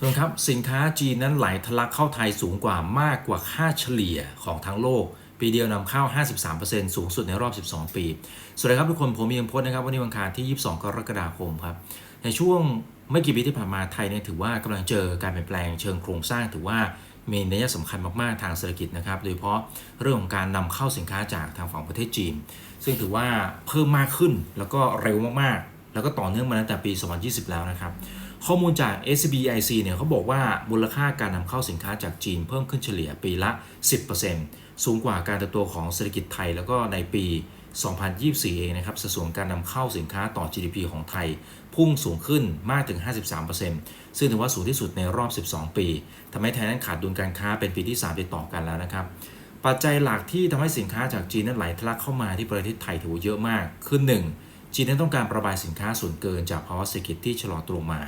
ทุกคนครับสินค้าจีนนั้นไหลทะลักเข้าไทยสูงกว่ามากกว่าค่าเฉลี่ยของทั้งโลก ปีเดียวนำเข้า 53%สูงสุดในรอบ 12 ปี สวัสดีครับทุกคนผมมียงพจน์นะครับวันนี้วันคารที่ 22 กรกฎาคมครับ ในช่วงไม่กี่ปีที่ผ่านมาไทยเนี่ยถือว่ากำลังเจอการเปลี่ยนแปลงเชิงโครงสร้างถือว่ามีนัยสำคัญมากๆทางเศรษฐกิจนะครับ โดยเฉพาะเรื่องของการนำเข้าสินค้าจากทางฝั่งประเทศจีน ซึ่งถือว่าเพิ่มมากขึ้นแล้วก็เร็วมากๆ แล้วก็ต่อเนื่องมาตั้งแต่ปี 2020 แล้วนะครับ ข้อมูลจาก SBIC เนี่ยเขาบอกว่ามูลค่าการนำเข้าสินค้าจากจีนเพิ่มขึ้นเฉลี่ยปีละ 10%สูงกว่าการเติบโตของเศรษฐกิจไทย แล้วก็ในปี 2024 เองนะครับสัดส่วนการนำเข้าสินค้าต่อ GDP ของไทย พุ่งสูงขึ้นมากถึง 53%ซึ่งถือว่าสูงที่สุดในรอบ 12 ปีทำให้ไทยนั้นขาดดุลการค้าเป็นปีที่ 3 ติดต่อกันแล้วนะครับปัจจัยหลักที่ทำให้สินค้าจากจีนนั้นไหลทะลักเข้ามาที่ประเทศไทยถือว่าเยอะมาก คือหนึ่ง จีนนั้นต้องการประบายสินค้าส่วนเกินจากภาวะเศรษฐกิจที่ชะลอตัวลงมา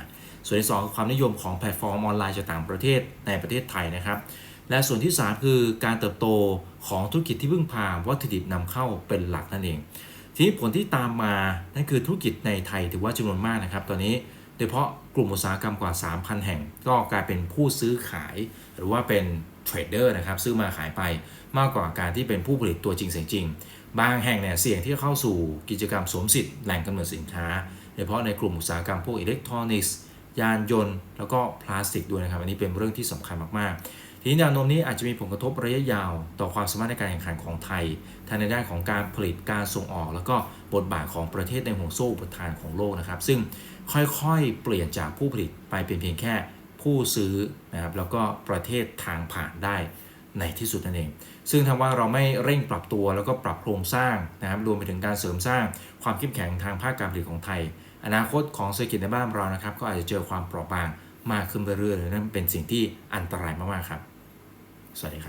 ส่วนที่2คือความนิยมของแพลตฟอร์มออนไลน์จากต่างประเทศในประเทศไทยนะครับ และส่วนที่ 3 คือการเติบโตของธุรกิจที่พึ่งพาวัตถุดิบนำเข้าเป็นหลักนั่นเอง ทีนี้ผลที่ตามมานั่นคือธุรกิจในไทยถือว่าจำนวนมากนะครับ ตอนนี้ ยเฉพาะกลุ่มอุตสาหกรรมกว่า 3,000 แห่ง ก็กลายเป็นผู้ซื้อขาย หรือว่าเป็นเทรดเดอร์นะครับซื้อมาขายไปมากกว่าการที่เป็นผู้ผลิตตัวจริงเสียงจริง บางแห่งเนี่ยเสี่ยงที่จะเข้าสู่กิจกรรมสวมสิทธิ์แหล่งกำเนิดสินค้าโดยเฉพาะในกลุ่มอุตสาหกรรมพวกอิเล็กทรอนิกส์ยานยนต์ แล้วก็พลาสติกด้วยนะครับ อันนี้เป็นเรื่องที่สำคัญมากๆ ทีนี้แนวโน้มนี้อาจจะมีผลกระทบระยะยาว ต่อความสามารถในการแข่งขันของไทยทั้งในด้านของการผลิตการส่งออก แล้วก็บทบาทของประเทศในห่วงโซ่อุปทานของโลกนะครับ ซึ่งค่อยๆ เปลี่ยนจากผู้ผลิตไปเป็นเพียงแค่ผู้ซื้อนะครับแล้วก็ประเทศทางผ่านได้ในที่สุดนั่นเอง ซึ่งถ้าว่าเราไม่เร่งปรับตัวแล้วก็ปรับโครงสร้างนะครับรวมไปถึงการเสริมสร้างความเข้มแข็งทางภาคการผลิตของไทย อนาคตของเศรษฐกิจในบ้านเรานะครับ ก็อาจจะเจอความเปราะบางมากขึ้นเรื่อยๆนั่นเป็นสิ่งที่อันตรายมากๆครับ สวัสดีครับ